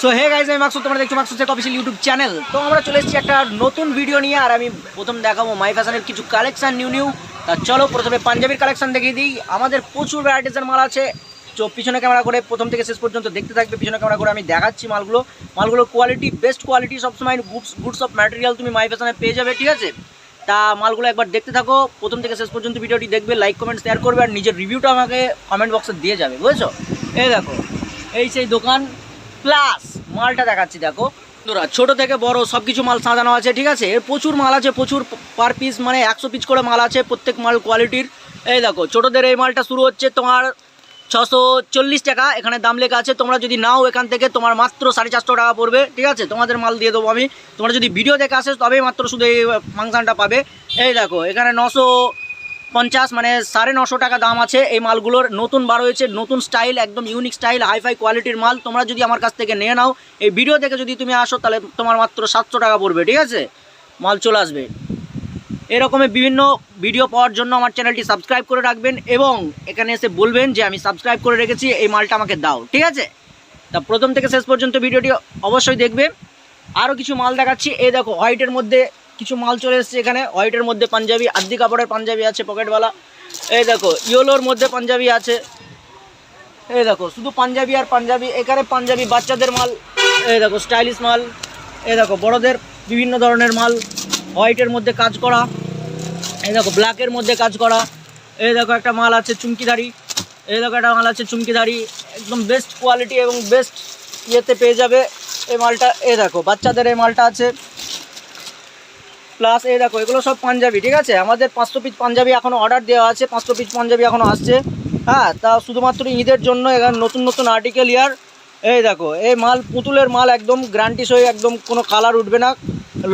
So hey guys আমি মাকসুদ তোমরা দেখছ Maqsood Sheikh official YouTube channel তো আমরা চলে এসেছি একটা নতুন ভিডিও নিয়ে, আর আমি প্রথম দেখাবো মাই ফ্যাশনের কিছু কালেকশন নিউ নিউ তা চলো, প্রথমে পাঞ্জাবির কালেকশন দেখিয়ে দিই। আমাদের প্রচুর ভ্যারাইটিসের মাল আছে। তো পিছনে ক্যামেরা করে, প্রথম থেকে শেষ পর্যন্ত দেখতে থাকবে। পিছনে ক্যামেরা করে আমি দেখাচ্ছি মালগুলো। মালগুলোর কোয়ালিটি বেস্ট কোয়ালিটি সবসময় গুডস গুডস অফ ম্যাটেরিয়াল তুমি মাই ফ্যাশনে পেয়ে যাবে, ঠিক আছে? তা মালগুলো একবার দেখতে থাকো। প্রথম থেকে শেষ পর্যন্ত ভিডিওটি দেখবে লাইক কমেন্ট শেয়ার করবে, আর নিজের রিভিউটা আমাকে কমেন্ট বক্সে দিয়ে যাবে, বুঝেছ? এই দেখো, এই সেই দোকান। প্লাস মালটা দেখাচ্ছি, দেখো। বন্ধুরা ছোট থেকে বড় সব কিছু মাল সাজানো আছে, ঠিক আছে? এর প্রচুর মাল আছে, প্রচুর পার পিস মানে একশো পিস করে মাল আছে প্রত্যেক মাল কোয়ালিটির এই দেখো, ছোটোদের এই মালটা শুরু হচ্ছে তোমার ছশো চল্লিশ টাকা। এখানে দাম লেখা আছে, তোমরা যদি নাও এখান থেকে, তোমার মাত্র সাড়ে চারশো টাকা পড়বে, ঠিক আছে? তোমাদের মাল দিয়ে দেবো আমি। তোমরা যদি ভিডিও দেখে আসে, তবেই মাত্র শুধু এই ফাংশানটা পাবে। এই দেখো, এখানে নশো পঞ্চাশ মানে সাড়ে নশো টাকা দাম আছে। এই মালগুলোর নতুন বার হয়েছে, নতুন স্টাইল, একদম ইউনিক স্টাইল হাইফাই কোয়ালিটির মাল। তোমরা যদি আমার কাছ থেকে নিয়ে নাও, এই ভিডিও দেখে যদি তুমি আসো, তাহলে তোমার মাত্র সাতশো টাকা পড়বে, ঠিক আছে? মাল চলে আসবে। এরকমের বিভিন্ন ভিডিও পাওয়ার জন্য আমার চ্যানেলটি সাবস্ক্রাইব করে রাখবেন এবং এখানে এসে বলবেন যে, আমি সাবস্ক্রাইব করে রেখেছি, এই মালটা আমাকে দাও। ঠিক আছে? তা প্রথম থেকে শেষ পর্যন্ত ভিডিওটি অবশ্যই দেখবে। আরও কিছু মাল দেখাচ্ছি। এই দেখো হোয়াইটের মধ্যে কিছু মাল চলে এসেছে এখানে। হোয়াইটের মধ্যে পাঞ্জাবি, আদি কাপড়ের পাঞ্জাবি আছে পকেটওয়ালা। এই দেখো ইয়েলোর মধ্যে পাঞ্জাবি আছে। এই দেখো, শুধু পাঞ্জাবি আর পাঞ্জাবি, এখানে পাঞ্জাবি বাচ্চাদের মাল, এই দেখো স্টাইলিশ মাল, এই দেখো, বড়দের বিভিন্ন ধরনের মাল হোয়াইটের মধ্যে কাজ করা, এই দেখো ব্ল্যাকের মধ্যে কাজ করা, এই দেখো, একটা মাল আছে চুমকিদারি, এই দেখো, একটা মাল আছে চুমকিদারি, একদম বেস্ট কোয়ালিটি এবং বেস্ট ইয়েতে পেয়ে যাবে এই মালটা, এই দেখো, বাচ্চাদের এই মালটা আছে। প্লাস এই দেখো, এগুলো সব পাঞ্জাবি, ঠিক আছে? আমাদের পাঁচশো পিস পাঞ্জাবি এখনও অর্ডার দেওয়া আছে, পাঁচশো পিস পাঞ্জাবি এখনও আসছে। হ্যাঁ তা শুধুমাত্র ঈদের জন্য এখানে নতুন নতুন আর্টিকেল ইয়ার এই দেখো, এই মাল, পুতুলের মাল একদম গ্রান্টিস হয়ে একদম কোনো কালার উঠবে না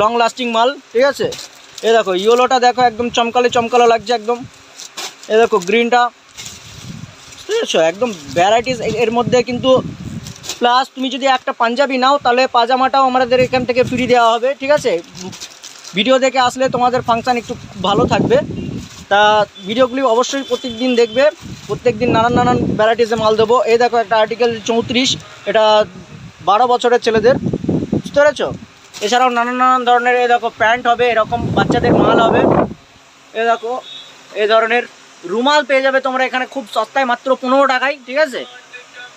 লং লাস্টিং মাল, ঠিক আছে? এ দেখো, ইয়েলোটা দেখো, একদম চমকালে চমকালো লাগছে একদম। এ দেখো গ্রিনটা বুঝেছ একদম ভ্যারাইটিস এর মধ্যে কিন্তু প্লাস তুমি যদি একটা পাঞ্জাবি নাও, তাহলে পাজামাটাও আমাদের এখান থেকে ফ্রি দেওয়া হবে, ঠিক আছে? ভিডিও দেখে আসলে তোমাদের ফাংশান একটু ভালো থাকবে। তা ভিডিওগুলি অবশ্যই প্রত্যেক দিন দেখবে। প্রত্যেক দিন নানান নানান ভ্যারাইটিসে মাল দেবো। এই দেখো একটা আর্টিকেল চৌত্রিশ, এটা বারো বছরের ছেলেদের। বুঝতে পেরেছ? এছাড়াও নানান নানান ধরনের এ দেখো প্যান্ট হবে, এরকম বাচ্চাদের মাল হবে। এ দেখো এ ধরনের রুমাল পেয়ে যাবে তোমরা এখানে খুব সস্তায়, মাত্র পনেরো টাকায়, ঠিক আছে?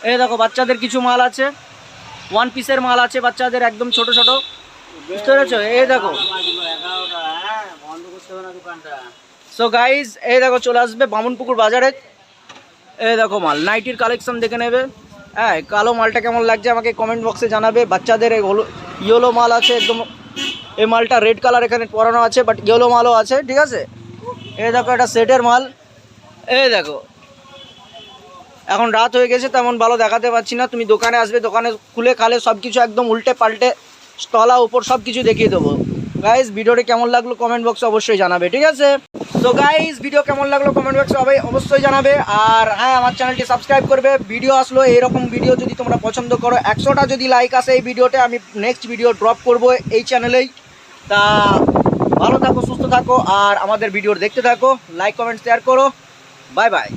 এ দেখো, বাচ্চাদের কিছু মাল আছে। ওয়ান পিসের মাল আছে বাচ্চাদের, একদম ছোট ছোট। বুঝতে পেরেছ? এই দেখো। সো গাইজ এই দেখো, চলে আসবে বামুনপুকুর বাজারে। এই দেখো মাল নাইটির কালেকশন দেখে নেবে। হ্যাঁ কালো মালটা কেমন লাগছে আমাকে কমেন্ট বক্সে জানাবে। বাচ্চাদের হলো ইয়েলো মাল আছে একদম। এই মালটা রেড কালার এখানে পরানো আছে বাট ইয়েলো মালও আছে, ঠিক আছে? এই দেখো একটা সেটের মাল। এই দেখো। এখন রাত হয়ে গেছে, তেমন ভালো দেখাতে পাচ্ছি না। তুমি দোকানে আসবে, দোকানে খুলে খালে সব কিছু একদম উল্টে পাল্টে তলা, উপর সব কিছু দেখিয়ে দেবো। গাইজ ভিডিওটি কেমন লাগল কমেন্ট বক্সে অবশ্যই জানাবে, ঠিক আছে? তো গাইজ ভিডিও কেমন লাগল কমেন্ট বক্সে সবাই অবশ্যই জানাবে। আর হ্যাঁ আমার চ্যানেলটি সাবস্ক্রাইব করবে। ভিডিও আসলো, এইরকম ভিডিও যদি তোমরা পছন্দ করো, একশোটা যদি লাইক আসে এই ভিডিওতে আমি নেক্সট ভিডিও ড্রপ করব এই চ্যানেলেই তা ভালো থাকো, সুস্থ থাকো, আর আমাদের ভিডিও দেখতে থাকো লাইক কমেন্ট শেয়ার করো। Bye bye